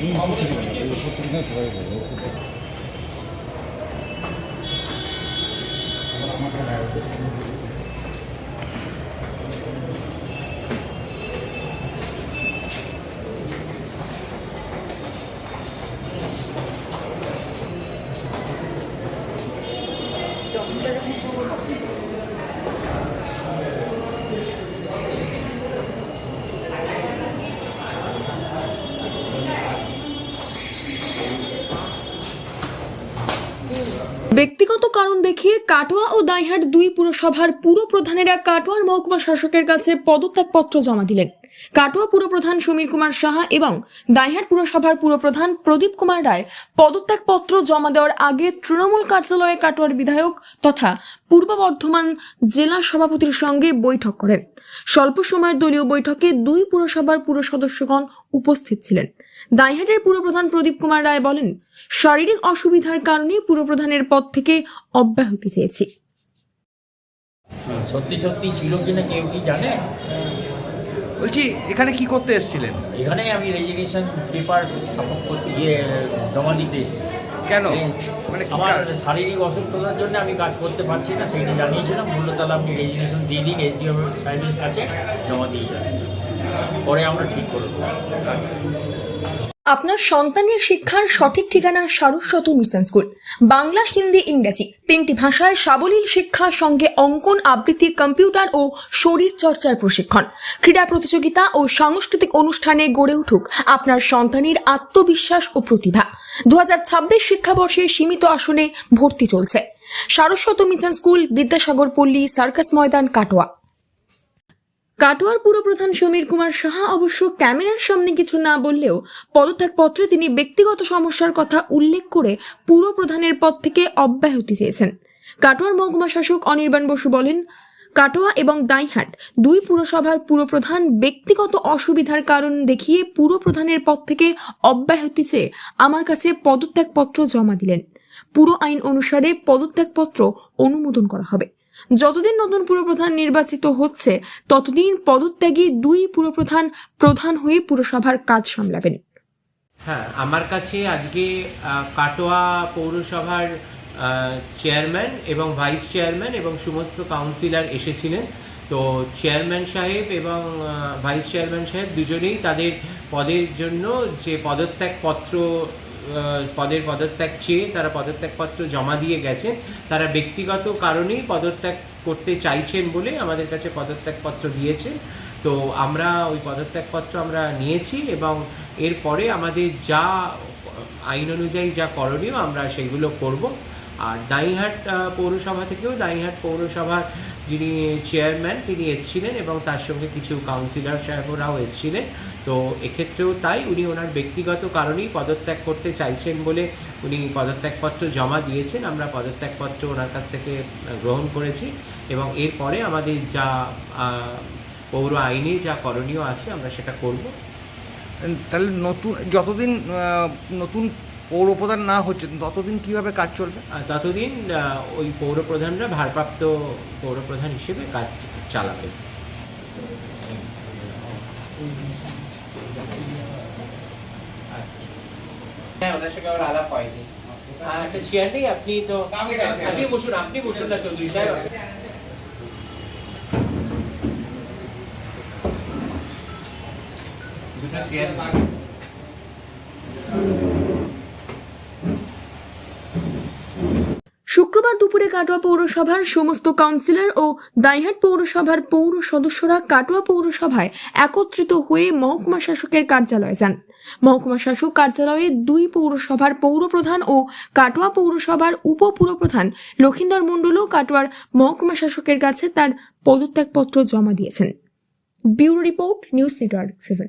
Gracias. ব্যক্তিগত কারণ দেখিয়ে কাটোয়া ও দাইহাট দুই পুরসভার পুর প্রধানেরা কাটোয়ার মহকুমা শাসকের কাছে পদত্যাগপত্র জমা দিলেন। কাটোয়া পুরপ্রধান সমীর কুমার সাহা এবং দাইহাট পুরসভার পুরপ্রধান প্রদীপ কুমার রায় পদত্যাগপত্র জমা দেওয়ার আগে তৃণমূল কার্যালয়ে কাটোয়ার বিধায়ক তথা পূর্ব বর্ধমান জেলা সভাপতির সঙ্গে বৈঠক করেন। স্বল্প সময়ের দলীয় বৈঠকে দুই পুরসভার পুর সদস্যগণ উপস্থিত ছিলেন। দাইহাটের পুরপ্রধান প্রদীপ কুমার রায় বলেন শারীরিক অসুবিধার কারণে পুরপ্রধানের পদ থেকে অব্যাহতি চেয়েছি। সত্যি সত্যি ছিল কিনা কেউ কি জানে? বলছি এখানে কি করতে এসেছিলেন? এখানে আমি রেজিগনেশন পেপার সাপোর্ট করতে ইয়ে জমা দিতে এসেছি। কেন? মানে আমার শারীরিক অসুস্থতার জন্য আমি কাজ করতে পারছি না সেইটা জানিয়েছিলাম। বলল তাহলে আপনি রেজিগনেশন দিয়ে দিন এসডিও সাহেবের কাছে জমা দিয়ে যান। পরে আমরা ঠিক করব আপনার সন্তানের শিক্ষার সঠিক ঠিকানা সারস্বত মিশন স্কুল। বাংলা হিন্দি ইংরেজি তিনটি ভাষায় সাবলীল শিক্ষা সঙ্গে অঙ্কন আবৃত্তি কম্পিউটার ও শরীর চর্চার প্রশিক্ষণ। ক্রীড়া প্রতিযোগিতা ও সাংস্কৃতিক অনুষ্ঠানে গড়ে উঠুক আপনার সন্তানের আত্মবিশ্বাস ও প্রতিভা। দু শিক্ষাবর্ষে সীমিত আসনে ভর্তি চলছে। সারস্বত মিশন স্কুল, বিদ্যাসাগর পল্লী, সার্কাস ময়দান, কাটোয়া। কাটোয়ার পুরপ্রধান সমীর কুমার সাহা অবশ্য ক্যামেরার সামনে কিছু না বললেও পদত্যাগপত্রে তিনি ব্যক্তিগত সমস্যার কথা উল্লেখ করে পুরপ্রধানের পদ থেকে অব্যাহতি চেয়েছেন। কাটোয়ার মহকুমা শাসক অনির্বাণ বসু বলেন কাটোয়া এবং দাইহাট দুই পুরসভার পুরপ্রধান ব্যক্তিগত অসুবিধার কারণ দেখিয়ে পুরপ্রধানের পদ থেকে অব্যাহতি চেয়ে আমার কাছে পদত্যাগপত্র জমা দিলেন। পুরো আইন অনুসারে পদত্যাগপত্র অনুমোদন করা হবে। যতদিন নতুন পুরপ্রধান নির্বাচিত হচ্ছে, ততদিন পদত্যাগী দুই পুরপ্রধান প্রধান হয়ে পুরসভার কাজ সামলাবেন। হ্যাঁ আমার কাছে আজকে কাটোয়া পৌরসভার চেয়ারম্যান এবং ভাইস চেয়ারম্যান এবং সমস্ত কাউন্সিলর এসেছিলেন। তো চেয়ারম্যান সাহেব এবং ভাইস চেয়ারম্যান সাহেব দুজনেই তাদের পদের জন্য যে পদত্যাগপত্র পদের পদত্যাগ চেয়ে তারা পদত্যাগপত্র জমা দিয়ে গেছেন, তারা ব্যক্তিগত কারণেই পদত্যাগ করতে চাইছেন বলে আমাদের কাছে পদত্যাগপত্র দিয়েছেন। তো আমরা ওই পদত্যাগপত্র আমরা নিয়েছি এবং এরপরে আমাদের যা আইন অনুযায়ী যা করণীয় আমরা সেগুলো করব। আর দাইহাট পৌরসভা থেকেও দাইহাট পৌরসভার যিনি চেয়ারম্যান তিনি এসেছিলেন এবং তার সঙ্গে কিছু কাউন্সিলর সাহেবরাও এসেছিলেন। তো এক্ষেত্রেও তাই উনি ওনার ব্যক্তিগত কারণেই পদত্যাগ করতে চাইছেন বলে উনি পদত্যাগপত্র জমা দিয়েছেন। আমরা পদত্যাগপত্র ওনার কাছ থেকে গ্রহণ করেছি এবং এরপরে আমাদের যা পৌর আইনে যা করণীয় আছে আমরা সেটা করব। তাহলে নতুন যতদিন আহ, নতুন পৌরপ্রধান না হচ্ছে ততদিন কীভাবে কাজ চলবে? আর ততদিন ওই পৌরপ্রধানরা ভারপ্রাপ্ত পৌরপ্রধান হিসেবে কাজ চালাবে। হ্যাঁ ওনার সঙ্গে আমার আলাপ হয়নি। আর একটা চেয়ার নেই আপনি তো আপনি বসুন আপনি বসুন না চৌধুরী সাহেব। দুটো চেয়ার দুপুরে কাটোয়া পৌরসভার সমস্ত কাউন্সিলর ও দাইহাট পৌরসভার পৌর সদস্যরা কাটোয়া পৌরসভায় একত্রিত হয়ে মহকুমা শাসকের কার্যালয়ে যান। মহকুমা শাসক কার্যালয়ে দুই পৌরসভার পৌরপ্রধান ও কাটোয়া পৌরসভার উপপুরপ্রধান লক্ষিন্দর মণ্ডলও কাটোয়ার মহকুমা শাসকের কাছে তার পদত্যাগপত্র জমা দিয়েছেন। Bureau report, news network seven.